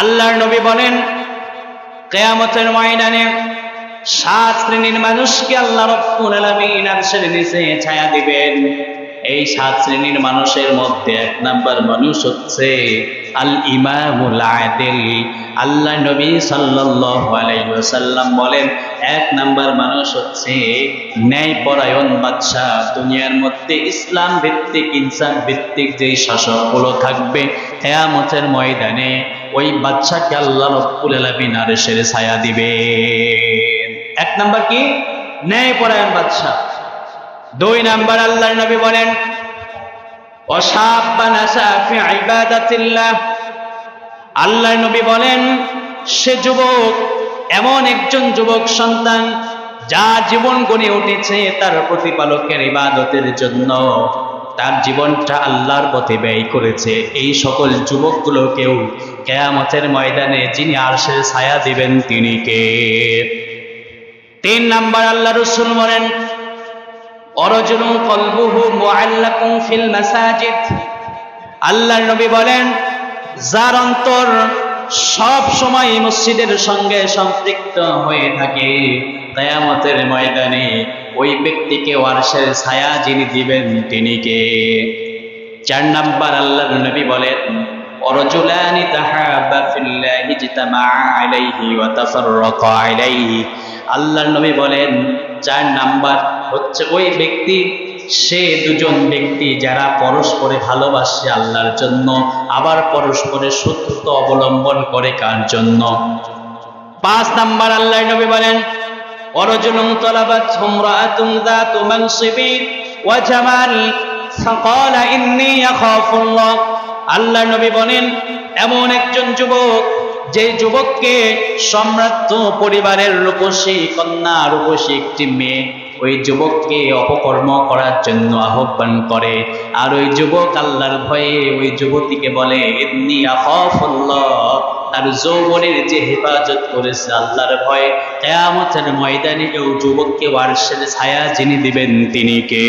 আল্লাহর নবী বলেন, কেয়ামতের ময়দানে সাত শ্রেণির মানুষকে আল্লাহ রব্বুল ছায়া দিবেন। এই সাত শ্রেণির মানুষের মধ্যে এক নাম্বার মানুষ হচ্ছে আল ইমামুল আদিল। আল্লাহ নবী সাল্লাল্লাহু বলেন, এক নাম্বার মানুষ হচ্ছে ন্যায়পরায়ণ বাদশাহ। দুনিয়ার মধ্যে ইসলাম ভিত্তিক ইনসান ভিত্তিক যেই শাসকগুলো থাকবে, কেয়ামতের ময়দানে ওই বাচ্চাকে আল্লাহ রব্বুল আলামিন আরশের ছায়া দিবেন। এক নাম্বার কি? ন্যায়পরায়ণ বাচ্চা দুই নাম্বার আল্লাহর নবী বলেন আল্লাহর নবী বলেন, সে যুবক, এমন একজন যুবক সন্তান, যা জীবন গড়ে উঠেছে তার প্রতিপালকের ইবাদতের জন্য। তার জীবনটা আল্লাহর পথে ব্যয় করেছে। এই সকল যুবকগুলোকেও কেয়ামতের ময়দানে যিনি আরশের ছায়া দিবেন, তিনি কে? তিন নাম্বার আল্লাহ রসুল বলেন অরজুন কলবুহু মুআল্লাকুম ফিল মাসাজিদ। আল্লাহর নবী বলেন, যার অন্তর সব সময় মসজিদের সঙ্গে সম্পৃক্ত হয়ে থাকে, কিয়ামতের ময়দানে ওই ব্যক্তিকে ওয়ারশের ছায়া যিনি দিবেন, তিনি কে? চার নাম্বার আল্লাহর নবী বলেন ফিল্লাহি জিতামা আলাইহি ওয়া তাফাররাকা আলাইহি। আল্লাহর নবী বলেন চার নাম্বার হচ্ছে ওই ব্যক্তি, সে দুজন ব্যক্তি যারা পরস্পরে ভালোবাসে আল্লাহর জন্য, আবার পরস্পরের শত্রুতা অবলম্বন করে কার জন্য? পাঁচ নাম্বার আল্লাহ নবী বলেন অরজুলুম তলাবাত হুমরাআতুন যাতু মানসিবি ওয়া জামাল ইন্নী আখাফুল্লাহ। আল্লাহ নবী বলেন, এমন একজন যুবক, যে যুবককে সম্রাট পরিবারের রূপসী কন্যা, রূপসী একটি মেয়ে, ওই যুবককে অপকর্ম করার জন্য আহ্বান করে। আর ওই যুবক আল্লাহর ভয়ে ওই যুবতীকে বলে এমনি আহফুল্লাহ তার যৌবনের যে হেফাজত করেছে আল্লাহর ভয়ে, কেয়ামতের ময়দানে ওই যুবককে ওয়ারসের ছায়া যিনি দিবেন তিনি কে?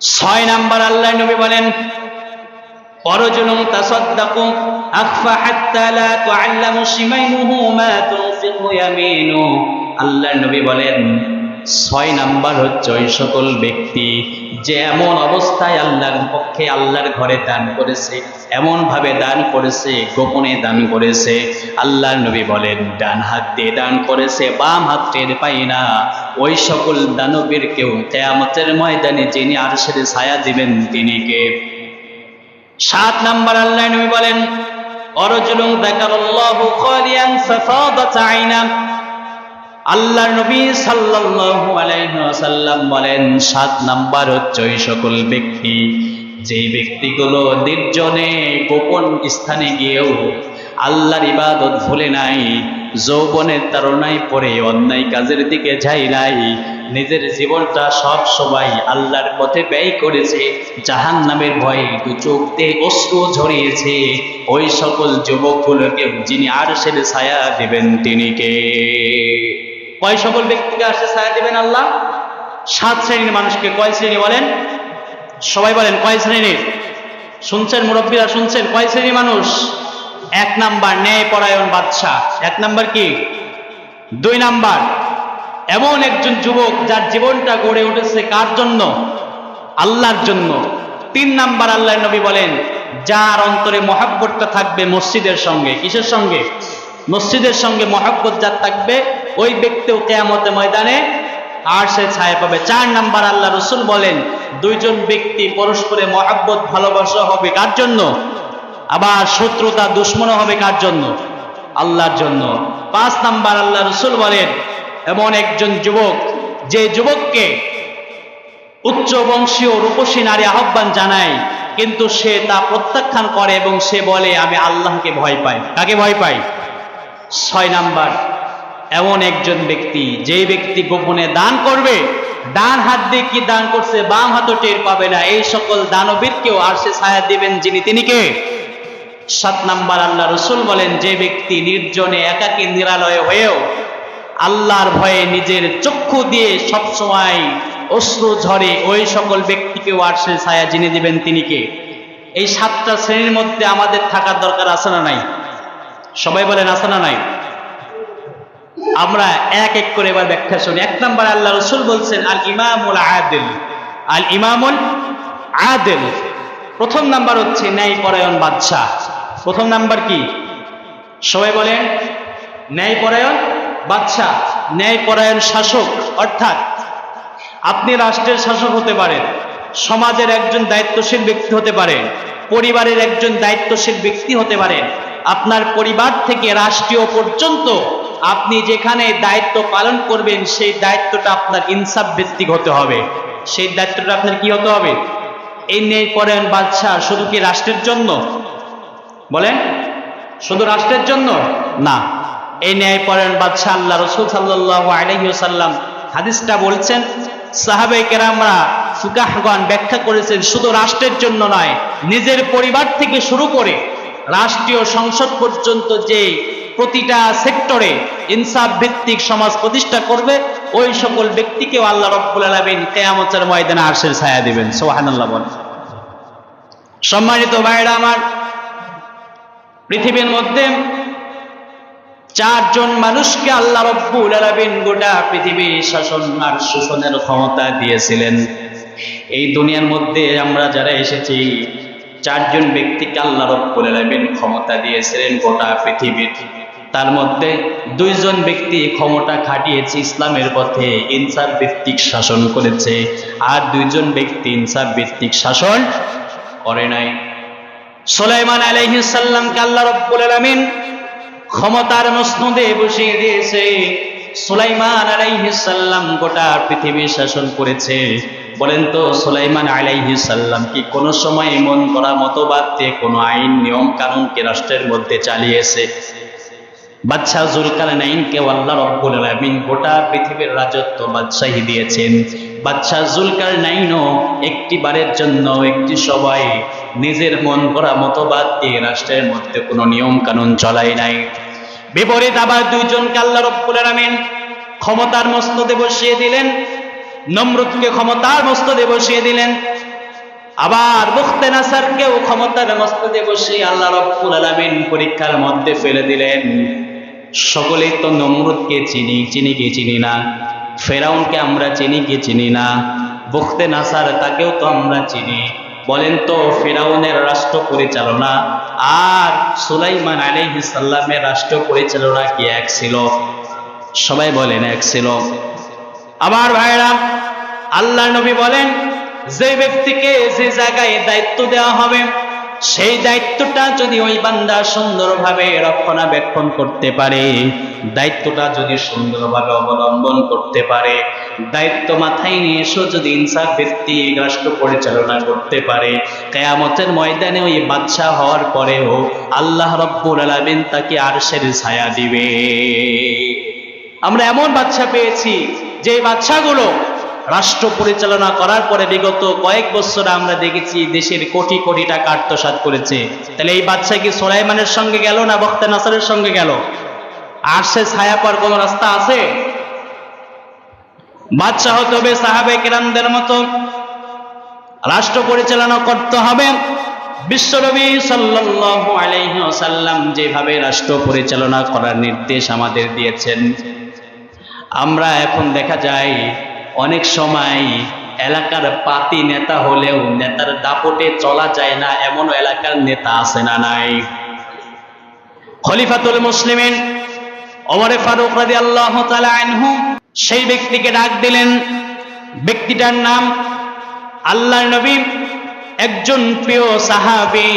ছয় নাম্বার আল্লাহ নবী বলেন ورجل تصدق أخفى حتى لا تعلم شماله ما تنفق يمينه আল্লাহ নবী বলেন ছয় নাম্বার হচ্ছে ওই সকল ব্যক্তি যে এমন অবস্থায় আল্লাহর পক্ষে আল্লাহর ঘরে দান করেছে এমন ভাবে দান করেছে গোপনে দান করেছে আল্লাহর নবী বলেন ডান হাত দিয়ে দান করেছে বাম হাত টের পাই না ওই সকল দানবীর কেউ কেয়ামতের ময়দানে যিনি আরশের ছায়া দিবেন তিনি কে সাত নাম্বার আল্লাহ নবী বলেন, অরজুলুম যাকারাল্লাহু খালিয়ান সাফাদাত আইনা। আল্লাহর নবী সাল্লাল্লাহু আলাইহি ওয়াসাল্লাম বলেন, সাত নাম্বার হচ্ছে ওই সকল ব্যক্তি। যেই ব্যক্তিগুলো নির্জনে গোপন স্থানে গিয়েও আল্লাহর ইবাদত ভুলে নাই, যৌবনের তারণায় পড়ে অন্যায় কাজের দিকে যাই নাই। নিজের জীবনটা সব সময় আল্লাহর পথে ব্যয় করেছে জাহান নামের ভয়ে দু চোখ দিয়ে অশ্রু ঝরিয়েছে। ওই সকল যুবকগুলোকে যিনি আর সে ছায়া দিবেন, তিনি কে? কয় সকল ব্যক্তিকে আসে ছায়া দিবেন আল্লাহ? সাত শ্রেণির মানুষকে কয় শ্রেণি বলেন? সবাই বলেন, কয় শ্রেণির? শুনছেন মুরব্বীরা, শুনছেন? কয় শ্রেণি মানুষ? এক নাম্বার ন্যায় পরায়ণ বাদশাহ। এক নাম্বার কি? দুই নাম্বার, এমন একজন যুবক যার জীবনটা গড়ে উঠেছে কার জন্য? আল্লাহর জন্য। তিন নাম্বার আল্লাহ নবী বলেন, যার অন্তরে মহাব্বতটা থাকবে মসজিদের সঙ্গে। কিসের সঙ্গে? মসজিদের সঙ্গে মহাব্বত যার থাকবে, ওই ব্যক্তিও কেয়ামতে ময়দানে আর সে ছায়া পাবে। চার নাম্বার আল্লাহ রসুল বলেন, দুইজন ব্যক্তি পরস্পরে মহাব্বত, ভালোবাসা হবে কার জন্য? আবার শত্রুতা দুশ্মন হবে কার জন্য? আল্লাহর জন্য। পাঁচ নাম্বার আল্লাহ রসুল বলেন, এমন একজন যুবক, যে যুবককে উচ্চ বংশীয় রূপসী নারী আহ্বান জানায়, কিন্তু সে তা প্রত্যাখ্যান করে এবং সে বলে, আমি আল্লাহকে ভয় পাই। কাকে ভয় পাই ছয় নাম্বার, এমন একজন ব্যক্তি যে ব্যক্তি গোপনে দান করবে, ডান হাত দিয়ে কি দান করছে, বাম হাতও টের পাবে না। এই সকল দানবীরকেও আর সে ছায়া দিবেন যিনি তিনি কে? সাত নাম্বার আল্লাহ রসুল বলেন, যে ব্যক্তি নির্জনে একাকী নিরালয় হয়েও আল্লাহর ভয়ে নিজের চক্ষু দিয়ে সবসময় অশ্রু ঝরে ওই সকল ব্যক্তিকেও আর সে ছায়া জিনে দিবেন তিনি কে? এই সাতটা শ্রেণির মধ্যে আমাদের থাকার দরকার আছে না নাই? সবাই বলেন, আছে না নাই? আমরা এক এক করে এবার ব্যাখ্যা শুনি। এক নম্বর আল্লাহ রসুল বলছেন, আল ইমামুল আদেল। আল ইমামুল আদেল। প্রথম নাম্বার হচ্ছে ন্যায় পরায়ণ বাদশাহ। প্রথম নাম্বার কি? সবাই বলেন ন্যায় পরায়ণ বাদশাহ ন্যায় পরায়ণ শাসক, অর্থাৎ আপনি রাষ্ট্রের শাসক হতে পারেন, সমাজের একজন দায়িত্বশীল ব্যক্তি হতে পারেন, পরিবারের একজন দায়িত্বশীল ব্যক্তি হতে পারেন, আপনার পরিবার থেকে রাষ্ট্রীয় পর্যন্ত আপনি যেখানে দায়িত্ব পালন করবেন, সেই দায়িত্বটা আপনার ইনসাফ ভিত্তিক হতে হবে। সেই দায়িত্বটা আপনার কি হতে হবে? এই ন্যায় পরায়ণ বাদশাহ শুধু কি রাষ্ট্রের জন্য? বলেন? শুধু রাষ্ট্রের জন্য? না। এই ন্যায় পরায়ণ বাদশাহ আল্লাহ রসুল সাল্লাহ আলহিউসাল্লাম হাদিসটা বলছেন সাহাবে কেরামরা ফুকাহগণ ব্যাখ্যা করেছেন, শুধু রাষ্ট্রের জন্য নয়, নিজের পরিবার থেকে শুরু করে রাষ্ট্রীয় সংসদ পর্যন্ত যে প্রতিটা সেক্টরে ইনসাফ ভিত্তিক সমাজ প্রতিষ্ঠা করবে, ওই সকল ব্যক্তিকেও আল্লাহ রব্বুল আলমিন কেয়ামতের ময়দানে আরশের ছায়া দিবেন। সোহানাল্লাহ বলেন। সম্মানিত ভাইরা আমার পৃথিবীর মধ্যে চারজন মানুষকে আল্লাহ রব্বুল আলামিন গোটা পৃথিবী শাসন আর শোষণের ক্ষমতা দিয়েছিলেন। এই দুনিয়ার মধ্যে আমরা যারা এসেছি, চারজন ব্যক্তিকে আল্লাহ রব্বুল আলামিন ক্ষমতা দিয়েছিলেন গোটা পৃথিবীর। তার মধ্যে দুইজন ব্যক্তি ক্ষমতা খাটিয়েছে ইসলামের পথে, ইনসাফ ভিত্তিক শাসন করেছে। আর দুইজন ব্যক্তি ইনসাফ ভিত্তিক শাসন করে নাই। সোলাইমান আলাইহিস সালামকে আল্লাহ রব্বুল আলামিন ক্ষমতার মসনদে বসিয়ে দিয়েছে। সুলাইমান আলাইহিসাল্লাম গোটা পৃথিবী শাসন করেছে। বলেন তো, সুলাইমান আলাইহিসাল্লাম কি কোনো সময় মন করা মতবাদ দিয়ে কোনো আইন নিয়ম কানুনকে রাষ্ট্রের মধ্যে চালিয়েছে? বাদশাহ জুলকারনাইনকে আল্লাহ রব্বুল আলামিন গোটা পৃথিবীর রাজত্ব বাদশাহী দিয়েছেন। বাদশাহ জুলকারনাইনও একটি বারের জন্য একটি সবাই নিজের মন করা মতবাদ দিয়ে রাষ্ট্রের মধ্যে কোনো নিয়ম কানুন চলাই নাই। বিপরীত আবার দুইজনকে আল্লাহ রব্বুল আলামিন ক্ষমতার মস্তদে বসিয়ে দিলেন। নমরুদকে ক্ষমতার মস্তদে বসিয়ে দিলেন। আবার মুখতে নাসারকেও ক্ষমতার মস্তদে বসিয়ে আল্লাহ রব্বুল আলামিন পরীক্ষার মধ্যে ফেলে দিলেন। সকলেই তো নমরুদকে চিনি চিনি কি চিনি না? ফেরাউনকে আমরা চিনি কি চিনি না? বখতে নাসার, তাকেও তো আমরা চিনি। বলেন তো, ফেরাউনের রাষ্ট্র পরিচালনা আর সুলাইমান আলাইহিস সাল্লামের রাষ্ট্র পরিচালনা কি এক ছিল? সবাই বলেন এক ছিল। আমার ভাইরা আল্লাহ নবী বলেন, যে ব্যক্তিকে যে জায়গায় দায়িত্ব দেওয়া হবে সেই দায়িত্বটা যদি ওই বান্দা সুন্দরভাবে রক্ষণাবেক্ষণ করতে পারে, দায়িত্বটা যদি সুন্দরভাবে অবলম্বন করতে পারে, দায়িত্ব মাথায় নিয়ে এসো যদি ইনসাফ ভিত্তিক রাষ্ট্র পরিচালনা করতে পারে, কেয়ামতের ময়দানে ওই বাদশাহ হওয়ার পরেও আল্লাহ রব্বুল আলামিন তাকে আর আরশের ছায়া দিবে। আমরা এমন বাচ্চা পেয়েছি যে বাচ্চাগুলো রাষ্ট্র পরিচালনা করার পরে বিগত কয়েক বছর আমরা দেখেছি দেশের কোটি কোটি টাকা আত্মসাত করেছে। তাহলে এই বাচ্চা কি সোলাইমানের সঙ্গে গেল না বক্তা নাসারের সঙ্গে গেল? আর সে ছায়া পাওয়ার কোন রাস্তা আছে? বাচ্চা হতে হবে সাহাবে কিরামদের মতো রাষ্ট্র পরিচালনা করতে হবে। বিশ্বনবী সাল্লাল্লাহু আলাইহি ওয়াসাল্লাম যেভাবে রাষ্ট্র পরিচালনা করার নির্দেশ আমাদের দিয়েছেন। আমরা এখন দেখা যায় অনেক সময় এলাকার পাতি নেতা হলেও নেতার দাপটে চলা যায় না এমন এলাকার নেতা আছে না নাই। খলিফাতুল মুসলিমিন ওমরে ফারুক রাদিয়াল্লাহু তাআলা আনহু সেই ব্যক্তিকে ডাক দিলেন। ব্যক্তিটার নাম আল্লাহ নবী। একজন প্রিয় সাহাবি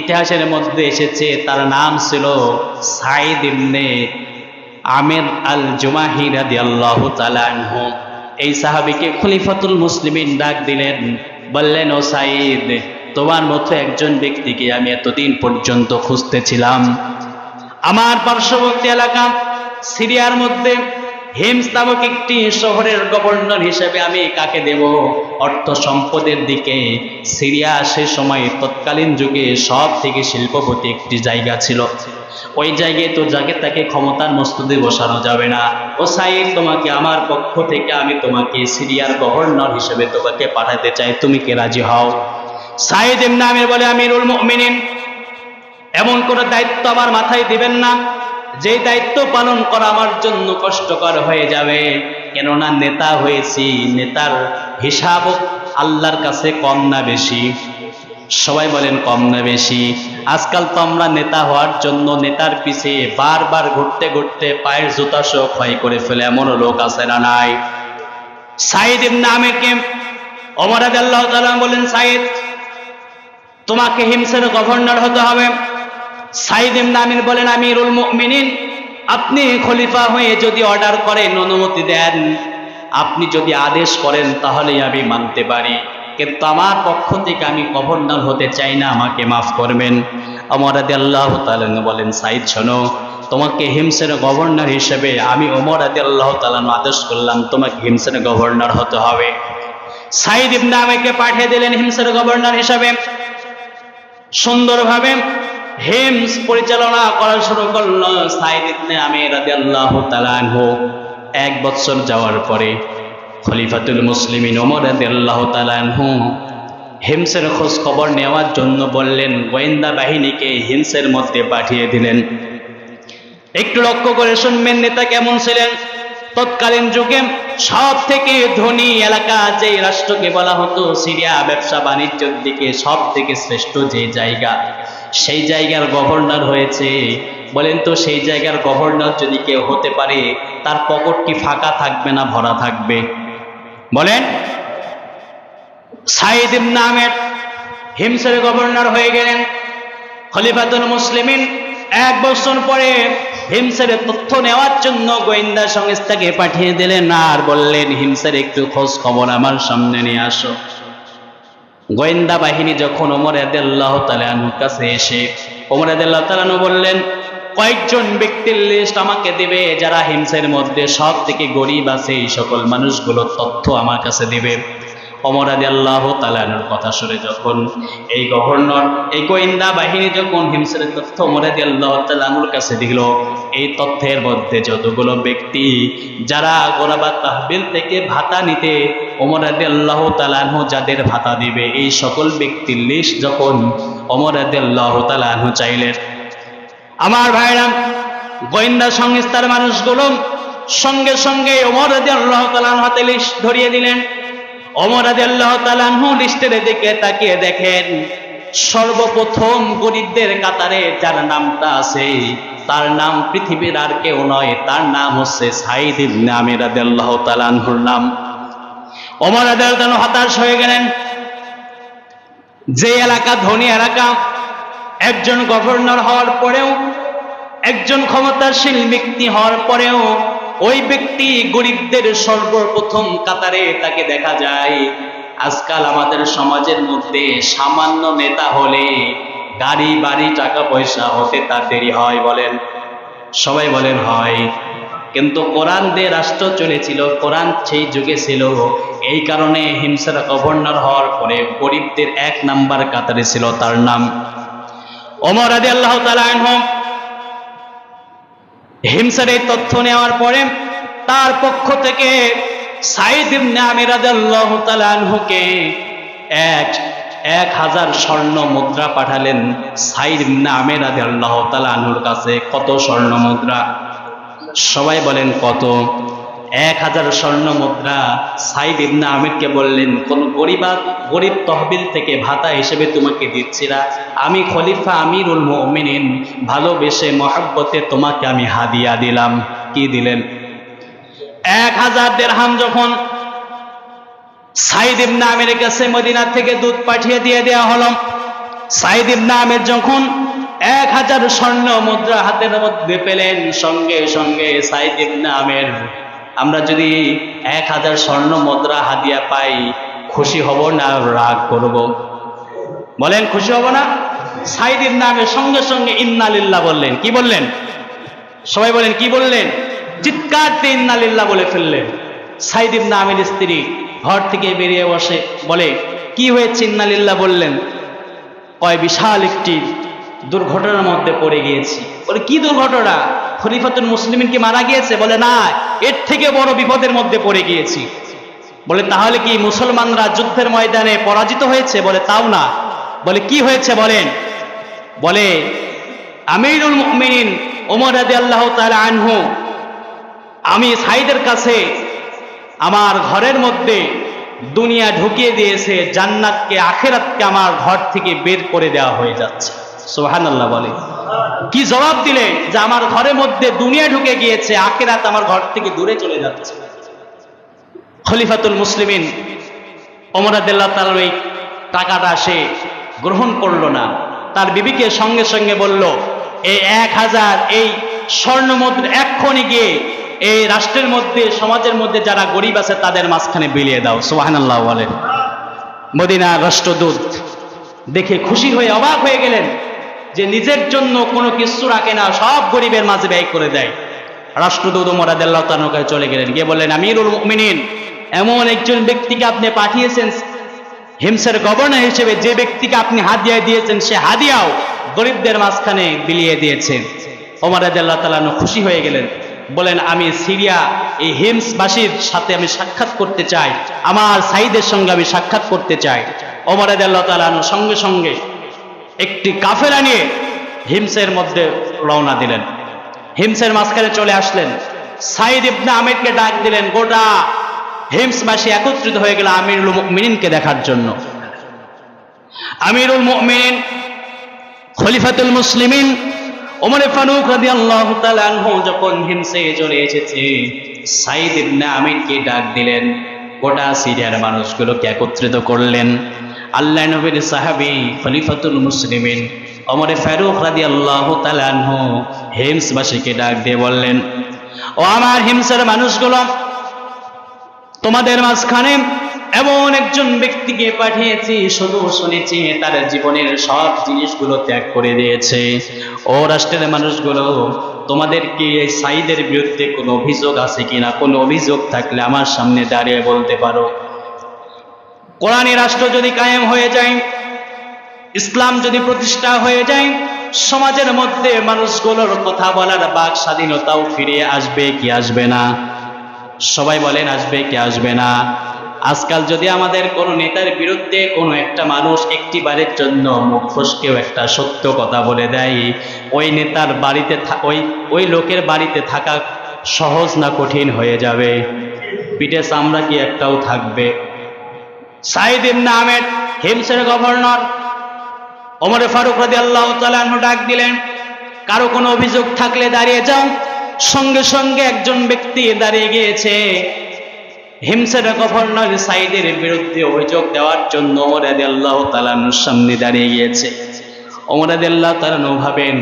ইতিহাসের মধ্যে এসেছে, তার নাম ছিল সাইদ ইবনে আমির আল জুমাহি রাদিয়াল্লাহু তাআলা আনহু। এই সাহাবীকে খলিফাতুল মুসলিমিন ডাক দিলেন, বললেন, ও সাইদ তোমার মতো একজন ব্যক্তিকে আমি এতদিন পর্যন্ত খুঁজতেছিলাম। আমার পার্শ্ববর্তী এলাকা সিরিয়ার মধ্যে হেমস নামক একটি শহরের গভর্নর হিসেবে আমি কাকে দেব? অর্থ সম্পদের দিকে সিরিয়া সে সময় তৎকালীন যুগে সব থেকে শিল্পপতি একটি জায়গা ছিল। ওই জায়গায় তো যাকে তাকে ক্ষমতার মস্তদে বসানো যাবে না। ও সাইদ, তোমাকে আমার পক্ষ থেকে আমি তোমাকে সিরিয়ার গভর্নর হিসেবে তোমাকে পাঠাতে চাই। তুমি কে রাজি হও? সাইদ ইবনে আমির বলে, আমিরুল মুমিনিন, এমন কোনো দায়িত্ব আমার মাথায় দিবেন না। যে দায়িত্ব পালন করা আমার জন্য কষ্টকর হয়ে যাবে। কেননা নেতা হয়েছি, নেতার হিসাব আল্লাহর কাছে কম না বেশি। সবাই বলেন কম না বেশি। আজকাল তো আমরা নেতা হওয়ার জন্য নেতার পিছে বারবার ঘুরতে ঘুরতে পায়ের জুতা সহ ক্ষয় করে ফেলে, এমনও লোক আছে না নাই। সাইদ ইবনে আমিরকে ওমর রাদিয়াল্লাহু তাআলা বলেন, সাইদ, তোমাকে হিমসের গভর্নর হতে হবে। সাইদ ইবনে আমির বলেন, আমিরুল মুমিনিন, আপনি খলিফা হয়ে যদি অর্ডার করেন অনুমতি দেন, আপনি যদি আদেশ করেন তাহলেই আমি মানতে পারি। কিন্তু আমার পক্ষ থেকে আমি গভর্নর হতে চাই না, আমাকে মাফ করবেন। আমার আদি আল্লাহ তালান বলেন সাইদ শোনো, তোমাকে হিমসের গভর্নর হিসেবে আমি ওমর আদি আল্লাহ তালান আদেশ করলাম, তোমাকে হিমসের গভর্নর হতে হবে। সাইদ ইবনে আমাকে পাঠিয়ে দিলেন হিমসের গভর্নর হিসাবে। সুন্দরভাবে হেমস পরিচালনা করা শুরু করল সাইদ ইবনে আমির রাদিয়াল্লাহু তাআলা আনহু। এক বছর যাওয়ার পরে খলিফাতুল মুসলিমিন ওমর রাদিয়াল্লাহু তাআলা আনহু হিমসের খোঁজ খবর নেওয়ার জন্য বললেন, গোয়েন্দা বাহিনীকে হিমসের মধ্যে পাঠিয়ে দিলেন। একটু লক্ষ্য করে শুনবেন, নেতা কেমন ছিলেন? তৎকালীন যুগে সব থেকে ধনী এলাকা যে রাষ্ট্রকে বলা হতো, সিরিয়া ব্যবসা বাণিজ্যের দিকে সব থেকে শ্রেষ্ঠ যে জায়গা, সেই জায়গার গভর্নর হয়েছে। বলেন তো, সেই জায়গার গভর্নর যদি কেউ হতে পারে, তার পকেট কি ফাঁকা থাকবে না ভরা থাকবে? বলেন, সাইদ ইবনে আমের হিমসের গভর্নর হয়ে গেলেন। খলিফাতুল মুসলিমিন এক বছর পরে হিমসের তথ্য নেওয়ার জন্য গোয়েন্দা সংস্থাকে পাঠিয়ে দিলেন আর বললেন, হিমসের একটু খোঁজ খবর আমার সামনে নিয়ে আসো। গোয়েন্দা বাহিনী যখন ওমর আদাল্লাহ তালানুর কাছে এসে, ওমর আদাল্লাহ তালানু বললেন কয়েকজন ব্যক্তির লিস্ট আমাকে দেবে যারা হিমসের মধ্যে সব থেকে গরিব আছে, এই সকল মানুষগুলোর তথ্য আমার কাছে দেবে। অমর আদি আল্লাহ তালানোর কথা শুনে যখন এই গভর্নর, এই গোয়েন্দা বাহিনী যখন হিমসের তথ্য অমর আদি আল্লাহ তালানুর কাছে দিল, এই তথ্যের মধ্যে যতগুলো ব্যক্তি যারা গোরাবাদ তাহবিল থেকে ভাতা নিতে অমর আদি আল্লাহ তালানহু যাদের ভাতা দিবে, এই সকল ব্যক্তির লিস্ট যখন অমর আদি আল্লাহ তালানহু চাইলেন আমার ভাইরা, গোয়েন্দা সংস্থার মানুষগুলো সঙ্গে সঙ্গে অমর আদি আল্লাহ তালান হাতে লিস্ট ধরিয়ে দিলেন। অমর আদি আল্লাহ তালানহু লিস্টের দিকে তাকিয়ে দেখেন, সর্বপ্রথম গরিবদের কাতারে যার নামটা আছে, তার নাম পৃথিবীর আর কেউ নয়, তার নাম হচ্ছে সাইদ ইবনে আমির আনহুর নাম। ওমর রাদিয়াল্লাহু হতাশ হয়ে গেলেন। যে এলাকা ধনী এলাকা একজন গভর্নর হওয়ার পরেও, একজন ক্ষমতাশীল ব্যক্তি হওয়ার পরেও, ওই ব্যক্তি গরিবদের সর্বপ্রথম কাতারে তাকে দেখা যায়। আজকাল আমাদের সমাজের মধ্যে সামান্য নেতা হলে গাড়ি, বাড়ি, টাকা পয়সা হতে তার দেরি হয় বলেন। সবাই বলেন, হয়। কিন্তু কোরআন দিয়ে রাষ্ট্র চলেছিল, কোরআন সেই যুগে ছিল। এই কারণে হিংসার গভর্নর হওয়ার পরে গরিবদের এক নাম্বার কাতারে ছিল তার নাম ওমর আদি আল্লাহ তালাহ হিমসার এই তথ্য নেওয়ার পরে তার পক্ষ থেকে সাইদ ইবনে আমির রাদিয়াল্লাহু তাআলা আনহুকে এক এক হাজার স্বর্ণ মুদ্রা পাঠালেন সাইদ ইবনে আমির রাদিয়াল্লাহু তাআলা আনহুর কাছে। কত স্বর্ণ মুদ্রা? সবাই বলেন কত? এক হাজার স্বর্ণ মুদ্রা সাইদ ইবনে আমিরকে বললেন, কোন গরিবা, গরিব তহবিল থেকে ভাতা হিসেবে তোমাকে দিচ্ছি না। আমি খলিফা আমিরুল মুমিনিন, ভালোবেসে মহাব্বতে তোমাকে আমি হাদিয়া দিলাম। কি দিলেন? এক হাজার দেড়হাম যখন সাইদ ইবনে আমিরের কাছে মদিনা থেকে দুধ পাঠিয়ে দিয়ে দেওয়া হলো, সাইদ ইবনে আমির যখন এক হাজার স্বর্ণ মুদ্রা হাতের মধ্যে পেলেন, সঙ্গে সঙ্গে সাইদ ইবনে আমির আমরা যদি এক হাজার স্বর্ণ মুদ্রা হাদিয়া পাই, খুশি হব না রাগ করব? বলেন, খুশি হব না? সাইদ ইবনে আমির সঙ্গে সঙ্গে ইন্নালিল্লাহ বললেন। কি বললেন? সবাই বলেন, কি বললেন? চিৎকার দিয়ে ইন্নালিল্লাহ বলে ফেললেন। সাইদ ইবনে আমির স্ত্রী ঘর থেকে বেরিয়ে বসে বলে, কি হয়েছে ইন্নালিল্লাহ? বললেন। কয়, বিশাল একটি দুর্ঘটনার মধ্যে পড়ে গিয়েছি। বলে, কি দুর্ঘটনা? খলিফাতুল মুসলিমিন কি মারা গিয়েছে? বলে, না, এর থেকে বড় বিপদের মধ্যে পড়ে গিয়েছি। বলে, তাহলে কি মুসলমানরা যুদ্ধের ময়দানে পরাজিত হয়েছে? বলে, তাও না। বলে, কি হয়েছে বলেন? বলে, আমিরুল মুমিনিন ওমর রাদি আল্লাহ তাআলা আনহু, আমি সাইদের কাছে আমার ঘরের মধ্যে দুনিয়া ঢুকিয়ে দিয়েছে, জান্নাতকে, আখেরাতকে আমার ঘর থেকে বের করে দেওয়া হয়ে যাচ্ছে। সোহান আল্লাহ বলে। কি জবাব দিলে যে আমার ঘরের মধ্যে দুনিয়া ঢুকে গিয়েছে, আখেরাত আমার ঘর থেকে দূরে চলে যাচ্ছে? খলিফাতুল মুসলিমিন অমরাদুল্লাহ তার ওই টাকাটা সে গ্রহণ করল না। তার বিবিকে সঙ্গে সঙ্গে বলল এই এক হাজার, এই স্বর্ণ মুদ্রা এক্ষণে গিয়ে এই রাষ্ট্রের মধ্যে, সমাজের মধ্যে যারা গরিব আছে তাদের মাঝখানে বিলিয়ে দাও। সোহান আল্লাহ বলেন মদিনা রাষ্ট্রদূত দেখে খুশি হয়ে অবাক হয়ে গেলেন। নিজের জন্য কোনো কিছু রাখে না, সব গরিবের মাঝে ব্যয় করে দেয়। রাষ্ট্রদূত মোরাদাল্লাহ চলে গেলেন, গিয়ে বললেন, আমিরুল মুমিনিন, এমন একজন ব্যক্তিকে আপনি পাঠিয়েছেন, হিমসের গভর্নর হিসেবে যে ব্যক্তিকে আপনি হাদিয়া দিয়েছেন, সে হাদিয়াও গরিবদের মাঝখানে বিলিয়ে দিয়েছেন ওমর আদাল্লাহ তালানো খুশি হয়ে গেলেন, বলেন, আমি সিরিয়া, এই হিমসবাসীর সাথে আমি সাক্ষাৎ করতে চাই, আমার সাইদের সঙ্গে আমি সাক্ষাৎ করতে চাই। ওমর আদাল্লাহ তালানো সঙ্গে সঙ্গে একটি কাফেলা নিয়ে হিমসের মধ্যে রওনা দিলেন। হিমসের মাঝখানে চলে আসলেন। সাইদ ইবনে আমিরকে ডাক দিলেন, গোটা হিমসবাসী একত্রিত হয়ে গেল আমিরুল মুমিনিনকে দেখার জন্য। আমিরুল মুমিনিন, খলিফাতুল মুসলিমিন, ওমর ফারুক রাদিয়াল্লাহু তাআলা যখন হিমসে চলে এসেছে, সাইদ ইবনে আমিরকে ডাক দিলেন গোটা সিরিয়ার মানুষগুলোকে একত্রিত করলেন। আল্লাহ নবীর সাহাবী খলিফাতুল মুসলিমিন ওমর ফারুক রাদিয়াল্লাহু তাআলা আনহু হিমসবাসীকে ডাক দিয়ে বললেন, ও আমার হিমসের মানুষগুলো, তোমাদের মাঝখানে এমন একজন ব্যক্তিকে পাঠিয়েছি, শুধু শুনেছি, তার জীবনের সব জিনিসগুলো ত্যাগ করে দিয়েছে। ও রাষ্ট্রের মানুষগুলো তোমাদের কি এই সাইদের বিরুদ্ধে কোনো অভিযোগ আছে কিনা? কোনো অভিযোগ থাকলে আমার সামনে দাঁড়িয়ে বলতে পারো। কোরআনী রাষ্ট্র যদি কায়েম হয়ে যায়, ইসলাম যদি প্রতিষ্ঠা হয়ে যায়, সমাজের মধ্যে মানুষগুলোর কথা বলার বাক স্বাধীনতাও ফিরে আসবে কি আসবে না? সবাই বলেন, আসবে কি আসবে না? আজকাল যদি আমাদের কোনো নেতার বিরুদ্ধে কোনো একটা মানুষ একটি বারের জন্য মুখ ফসকেও একটা সত্য কথা বলে দেয়, ওই নেতার বাড়িতে ওই ওই লোকের বাড়িতে থাকা সহজ না কঠিন হয়ে যাবে। পিঠে চামড়া কি একটাও থাকবে? সাইদ ইবনে আহমেদ, হিমসের গভর্নর ওমরে ফারুক রাদি আল্লাহ তালাহ ডাক দিলেন, কারও কোনো অভিযোগ থাকলে দাঁড়িয়ে যাও। সঙ্গে সঙ্গে একজন ব্যক্তি দাঁড়িয়ে গিয়েছে। হিমসের গভর্নর সাইদের বিরুদ্ধে অভিযোগ দেওয়ার জন্য আল্লাহ তালানুর সামনে দাঁড়িয়ে গিয়েছে। ওমর আদি আল্লাহ তালানু ভাবেন,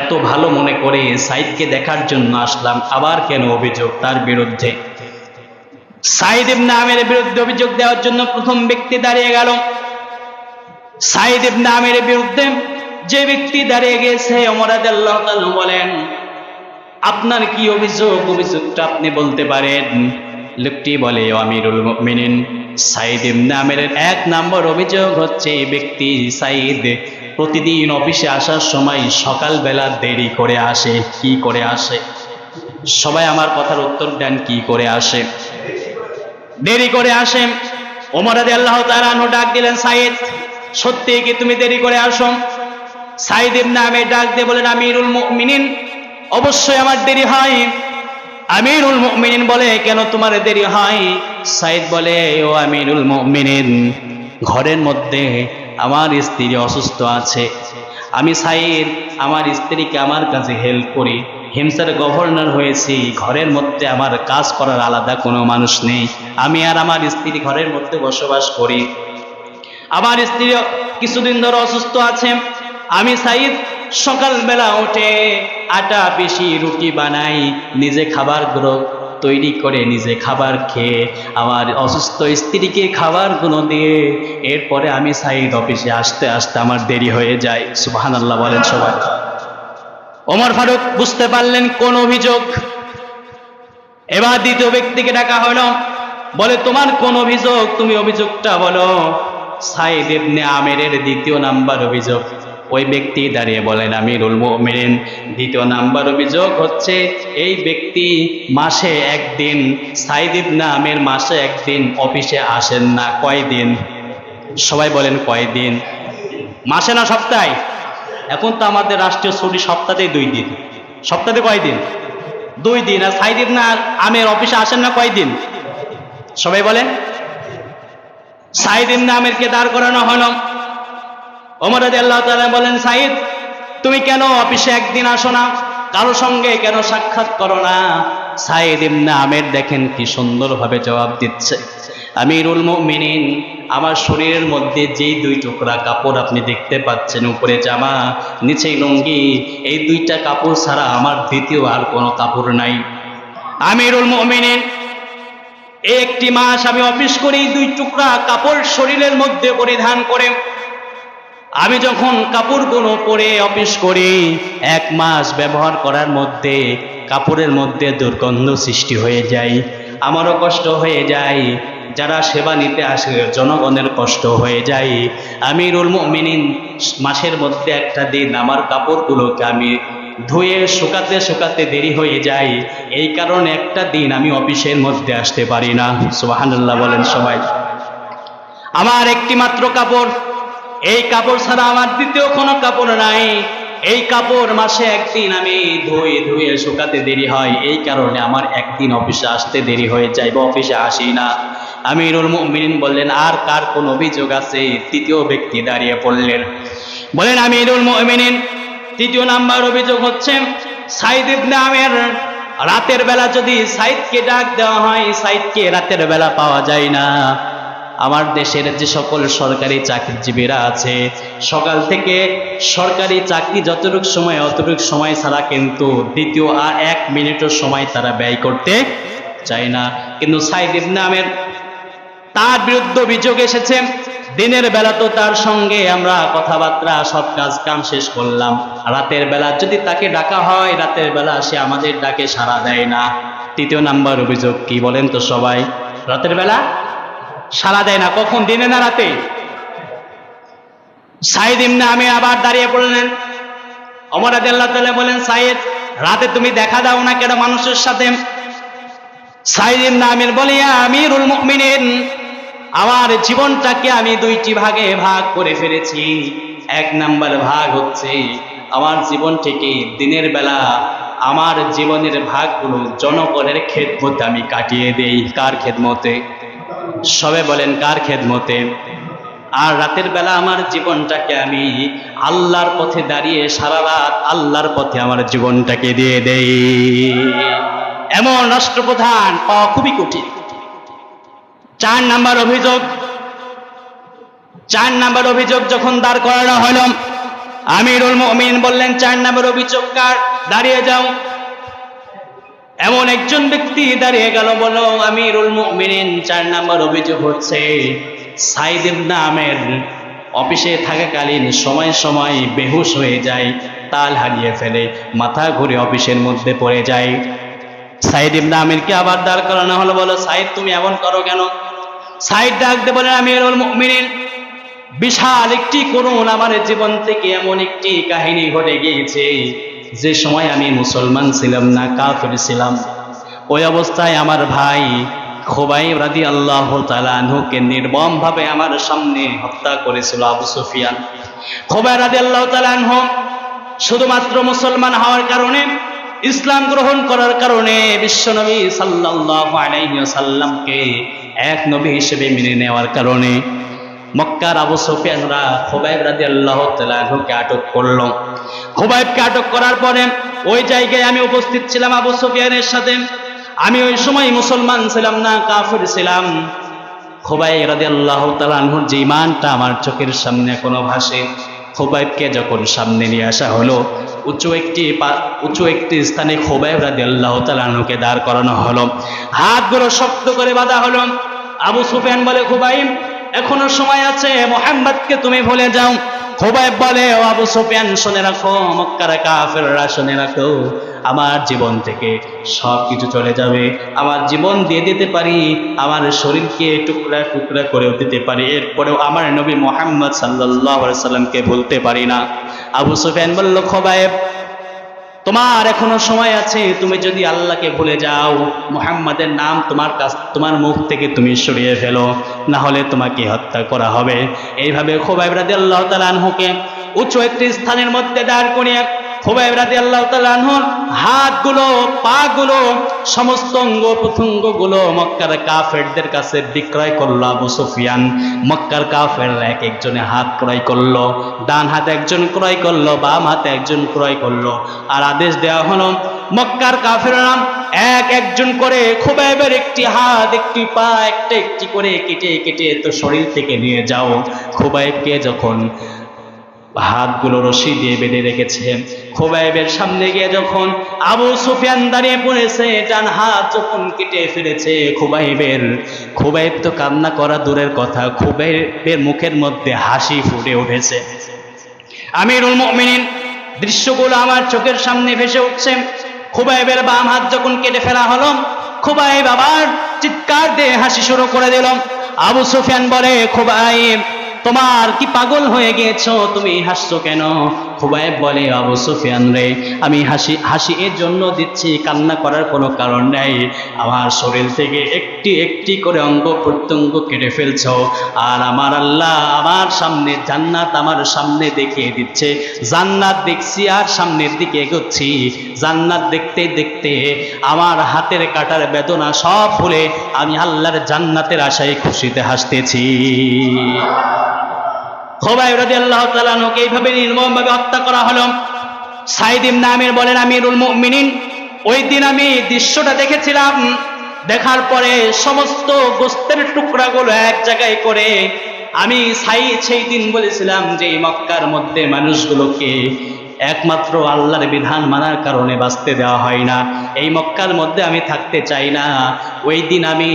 এত ভালো মনে করে সাইদকে দেখার জন্য আসলাম, আবার কেন অভিযোগ তার বিরুদ্ধে? সাইদ ইবনে আমের বিরুদ্ধে অভিযোগ দেওয়ার জন্য প্রথম ব্যক্তি দাঁড়িয়ে গেল। সাইদ ইবনে আমের বিরুদ্ধে যে ব্যক্তি দাঁড়িয়ে গেছে অমরাদ আল্লাহ তালু বলেন আপনার কি অভিযোগ? অভিযোগটা আপনি বলতে পারেন। লোকটি বলে "ও আমিরুল মুমিনিন সাইদ ইবনে এক নম্বর অভিযোগ হচ্ছে ব্যক্তি সাইদ প্রতিদিন অফিসে আসার সময় সকালবেলা দেরি করে আসে। কি করে আসে? সবাই আমার কথার উত্তর দেন, কি করে আসে? দেরি করে আসে। ওমর রাদি আল্লাহ তাআলা ডাক দিলেন, সাইদ, সত্যি কি তুমি দেরি করে আসো? সাইদ ইবনে ডাক দিয়ে বলেন আমিরুল মুমিনিন অবশ্যই আমার দেরি হয়। আমিরুল মুমিনিন বলে, কেন তোমার দেরি হয়? সাইদ বলে, ও আমিরুল মুমিনিন, ঘরের মধ্যে আমার স্ত্রী অসুস্থ আছে। আমি সাইদ, আমার স্ত্রীকে আমার কাছে হেল্প করি। হিমসার গভর্নর হয়েছি, ঘরের মধ্যে আমার কাজ করার আলাদা কোনো মানুষ নেই। আমি আর আমার স্ত্রী ঘরের মধ্যে বসবাস করি। আমার স্ত্রী কিছুদিন ধরে অসুস্থ আছে। আমি সাইদ সকালবেলা উঠে আটা বেশি রুটি বানাই, নিজে খাবার তৈরি করে নিজে খাবার খেয়ে, আমার অসুস্থ স্ত্রীকে খাবারগুলো দিয়ে, এরপরে আমি সাইদ অফিসে আসতে আসতে আমার দেরি হয়ে যায়। সুবাহান আল্লাহ বলেন সবাই। ওমর ফারুক, বুঝতে পারলেন কোন অভিযোগ? এবার দ্বিতীয় ব্যক্তিকে ডাকা হলো। বলে, তোমার কোন অভিযোগ? তুমি অভিযোগটা বলো। সাইদ ইবনে আমেরের দ্বিতীয় নাম্বার অভিযোগ। ওই ব্যক্তি দাঁড়িয়ে বলেন আমি আমিরুল মুমিনিন। দ্বিতীয় নাম্বার অভিযোগ হচ্ছে, এই ব্যক্তি মাসে একদিন, সাইদ ইবনে আমের মাসে একদিন অফিসে আসেন না, কয়দিন? সবাই বলেন কয়দিন? মাসে না সপ্তাহে? এখন তো আমাদের রাষ্ট্রীয় ছুটি সপ্তাহে দুই দিন। সপ্তাহে কয়দিন? দুই দিন। আর সাইদ না আমের অফিসে আসেন না কয়দিন? সবাই বলেন, সাইদ ইবনে আমেরকে দাঁড় করানো হলো। ওমর আল্লাহ তাআলা বলেন সাইদ তুমি কেন অফিসে একদিন আসো না? কারও সঙ্গে কেন সাক্ষাৎ করো না? সাইদ ইবনে আমের দেখেন কি সুন্দরভাবে জবাব দিচ্ছে। আমিরুল মুমিনিন, আমার শরীরের মধ্যে যেই দুই টুকরা কাপড় আপনি দেখতে পাচ্ছেন, উপরে জামা, নিচে লুঙ্গি, এই দুইটা কাপড় ছাড়া আমার দ্বিতীয় আর কোনো কাপড় নাই। আমিরুল মুমিনিন এই একটি মাস আমি অফিস করি, দুই টুকরা কাপড় শরীরের মধ্যে পরিধান করে আমি যখন কাপড়গুলো পরে অফিস করি, এক মাস ব্যবহার করার মধ্যে, কাপড়ের মধ্যে দুর্গন্ধ সৃষ্টি হয়ে যায়। আমারও কষ্ট হয়ে যায়। যারা সেবা নিতে আসে, জনগণের কষ্ট হয়ে যায়। আমিরুল মুমিনিন, মাসের মধ্যে একটা দিন আমার কাপড়গুলোকে আমি ধুয়ে শুকাতে শুকাতে দেরি হয়ে যায়। এই কারণে একটা দিন আমি অফিসের মধ্যে আসতে পারি না। সুবহানাল্লাহ বলেন সবাই। আমার একটি মাত্র কাপড় এই কাপড় ছাড়া আমার দ্বিতীয় কোনো কাপড় নাই। এই কাপড় মাসে একদিন আমি ধুয়ে ধুয়ে শুকাতে দেরি হয়। এই কারণে আমার একদিন অফিসে আসতে দেরি হয়ে যায়, বা অফিসে আসি না। আমিরুল মুমিনিন বললেন, আর কার কোন অভিযোগ আছে? তৃতীয় ব্যক্তি দাঁড়িয়ে পড়লেন। বলেন, আমিরুল মুমিনিন, তৃতীয় নাম্বার অভিযোগ হচ্ছে, সাইদ ইবনে আমের, রাতের বেলা যদি সাইদকে ডাক দেওয়া হয়, সাইদকে রাতের বেলা পাওয়া যায় না। আমার দেশের যে সকল সরকারি চাকরিজীবীরা আছে, সকাল থেকে সরকারি চাকরি যতটুক সময়, অতটুক সময় ছাড়া কিন্তু দ্বিতীয় আর এক মিনিটও সময় তারা ব্যয় করতে চায় না। কিন্তু সাইদ ইবনে আমের তার বিরুদ্ধে অভিযোগ এসেছে, দিনের বেলা তো তার সঙ্গে আমরা কথাবার্তা, সব কাজ কাম শেষ করলাম। রাতের বেলা যদি তাকে ডাকা হয়, রাতের বেলা সে আমাদের ডাকে সাড়া দেয় না। তৃতীয় নাম্বার অভিযোগ কি বলেন তো সবাই? রাতের বেলা সাড়া দেয় না। কখন? দিনে না রাতে? সাইদ ইমনে আমি আবার দাঁড়িয়ে পড়লেন। অমর আল্লাহ তাআলা বলেন সাইদ, রাতে তুমি দেখা দাও না কেন মানুষের সাথে? সাইদ ইবনে আমির বলিয়া আমিরুল মুমিনিন, আমার জীবনটাকে আমি দুইটি ভাগে ভাগ করে ফেলেছি। এক নাম্বার ভাগ হচ্ছে, আমার জীবন থেকে দিনের বেলা আমার জীবনের ভাগগুলো জনগণের খেদমতে আমি কাটিয়ে দেই। কার খেদমতে সবে বলেন, কার খেদমতে? আর রাতের বেলা আমার জীবনটাকে আমি আল্লাহর পথে দাঁড়িয়ে সারা রাত আল্লাহর পথে আমার জীবনটাকে দিয়ে দেই। এমন রাষ্ট্রপ্রধান পাওয়া খুবই কঠিন। চার নাম্বার অভিযোগ, চার নাম্বার অভিযোগ যখন দাঁড় করানো হলো, আমিরুল মুমিন বললেন, চার নাম্বার অভিযোগ কার? দাঁড়িয়ে যাও। এমন একজন ব্যক্তি দাঁড়িয়ে গেল বলো আমিরুল মুমিনিন চার নাম্বার অভিযোগ হচ্ছে, সাইদ নামের অফিসে থাকাকালীন সময় সময় বেহুশ হয়ে যায়, তাল হারিয়ে ফেলে, মাথা ঘুরে অফিসের মধ্যে পড়ে যায়। সাইদ ইবনে আমিরকে আবার দাঁড় করানো হলো বলো সাইদ, তুমি এমন করো কেন? সাইদ ডাকতে বলেন আমিরুল মুমিনিন বিশাল একটি করুণ আমার জীবন থেকে এমন একটি কাহিনী ঘটে গিয়েছে। যে সময় আমি মুসলমান ছিলাম না, কাফির ছিলাম, ওই অবস্থায় আমার ভাই খোবাই রাদি আল্লাহ তালাহুকে নির্মম ভাবে আমার সামনে হত্যা করেছিল আবু সুফিয়ান। খোবাই রাদি আল্লাহ তালাহ শুধুমাত্র মুসলমান হওয়ার কারণে, ইসলাম গ্রহণ করার কারণে বিশ্বনবী সাল্লাল্লাহু আলাইহি সাল্লামকে এক নবী হিসেবে মেনে নেওয়ার কারণে মক্কার আবু সুফিয়ানরা খোবাইব রাদি আল্লাহ তালাহুকে আটক করল। খোবাইবকে আটক করার পরে ওই জায়গায় আমি উপস্থিত ছিলাম আবু সুফিয়ানের সাথে। আমি ওই সময় মুসলমান ছিলাম না, কাফির ছিলাম। খোবাই রাদি আল্লাহ তালাহুর যে ইমানটা আমার চোখের সামনে এখনও ভাসে। খোবাইবকে যখন সামনে নিয়ে আসা হলো, উঁচু একটি উঁচু একটি স্থানে খোবাইব রাদি আল্লাহ তালাহুকে দাঁড় করানো হলো। হাতগুলো শক্ত করে বাঁধা হলো। আবু সুফিয়ান বলে খোবাইব এখনও সময় আছে, মোহাম্মদকে তুমি ভুলে যাও। খোবাইব বলে, ও আবু সুফিয়ান, শুনে রাখো, মক্কার কাফেররা শুনে রাখো, আমার জীবন থেকে সব কিছু চলে যাবে। আমার জীবন দিয়ে দিতে পারি, আমার শরীরকে টুকরা টুকরা করেও দিতে পারি। এরপরেও আমার নবী মোহাম্মদ সাল্লাহ সাল্লামকে ভুলতে পারি না। আবু সুফিয়ান বলল, খোবাইব তোমার এখনও সময় আছে, তুমি যদি আল্লাহকে ভুলে যাও, মুহাম্মাদের নাম তোমার কাছ, তোমার মুখ থেকে তুমি সরিয়ে ফেলো না হলে তোমাকে হত্যা করা হবে। এইভাবে খোবাইব রাদি আল্লাহ তালানহুকে উঁচু একটি স্থানের মধ্যে দাঁড় করিয়ে খোবাইব রাদি আল্লাহ তালানহুর হাতগুলো, পাগুলো, সমস্ত অঙ্গ প্রত্যঙ্গগুলো মক্কার কাফেরদের কাছে বিক্রয় করল আবু সুফিয়ান। মক্কার কাফের এক একজনে হাত ক্রয় করল, ডান হাতে একজন ক্রয় করল, বাম হাতে একজন ক্রয় করল। আর আদেশ দেওয়া হলো, মক্কার কাফেররা এক একজন করে খুবাইবের একটি হাত, একটি পা, একটা একটি করে কেটে কেটে তো শরীর থেকে নিয়ে যাও। খুবাইবকে যখন হাতগুলো রশি দিয়ে বেঁধে রেখেছে। খোবাইবের সামনে গিয়ে যখন আবু সুফিয়ান দাঁড়িয়ে পড়েছে, ডান হাত যখন কেটে ফেলেছে খুবাইবের, খুবাইব তো কান্না করা দূরের কথা, খুবাইবের মুখের মধ্যে হাসি ফুটে উঠেছে। আমিরুল মুমিনিন, দৃশ্যগুলো আমার চোখের সামনে ভেসে উঠছে। খুবাইবের বাম হাত যখন কেটে ফেলা হলো, খুবাইব আবার চিৎকার দিয়ে হাসি শুরু করে দিল। আবু সুফিয়ান বলে, খুবাইব তোমার কি পাগল হয়ে গিয়েছো তুমি হাসছো কেন? খুবাইব বলে, আবু সুফিয়ান রে, আমি হাসি হাসি এর জন্য দিচ্ছি, কান্না করার কোনো কারণ নেই। আমার শরীর থেকে একটি একটি করে অঙ্গ প্রত্যঙ্গ কেটে ফেলছ। আর আমার আল্লাহ আমার সামনে জান্নাত আমার সামনে দেখিয়ে দিচ্ছে। জান্নাত দেখছি আর সামনের দিকে এগোচ্ছি। জান্নাত দেখতে দেখতে আমার হাতের কাটার বেদনা সব ভুলে আমি আল্লাহর জান্নাতের আশায় খুশিতে হাসতেছি। খোবাই রাজি আল্লাহ তালানুকে এইভাবে নির্মমভাবে হত্যা করা হলো। সাইদ ইবনে আমির বলেন ওই দিন আমি দৃশ্যটা দেখেছিলাম। দেখার পরে সমস্ত টুকরাগুলো এক জায়গায় করে আমি সাইদ সেই দিন বলেছিলাম যে এই মক্কার মধ্যে মানুষগুলোকে একমাত্র আল্লাহর বিধান মানার কারণে বাঁচতে দেওয়া হয় না। এই মক্কার মধ্যে আমি থাকতে চাই না। ওই দিন আমি,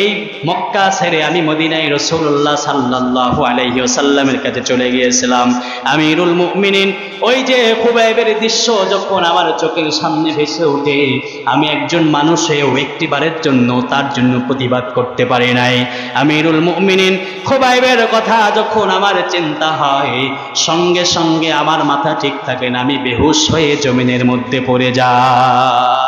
এই মক্কা ছেড়ে আমি মদিনায় রসুল্লাহ সাল্লাহ আলহি সাল্লামের কাছে চলে গিয়েছিলাম। আমিরুল মুমিনিন, ওই যে খুবাইবের দৃশ্য যখন আমার চোখের সামনে ভেসে ওঠে, আমি একজন মানুষেও একটিবারের জন্য তার জন্য প্রতিবাদ করতে পারি নাই। আমি আমিরুল মুমিনিন, খুবাইবের কথা যখন আমার চিন্তা হয়, সঙ্গে সঙ্গে আমার মাথা ঠিক থাকে না, আমি বেহুশ হয়ে জমিনের মধ্যে পড়ে যাই।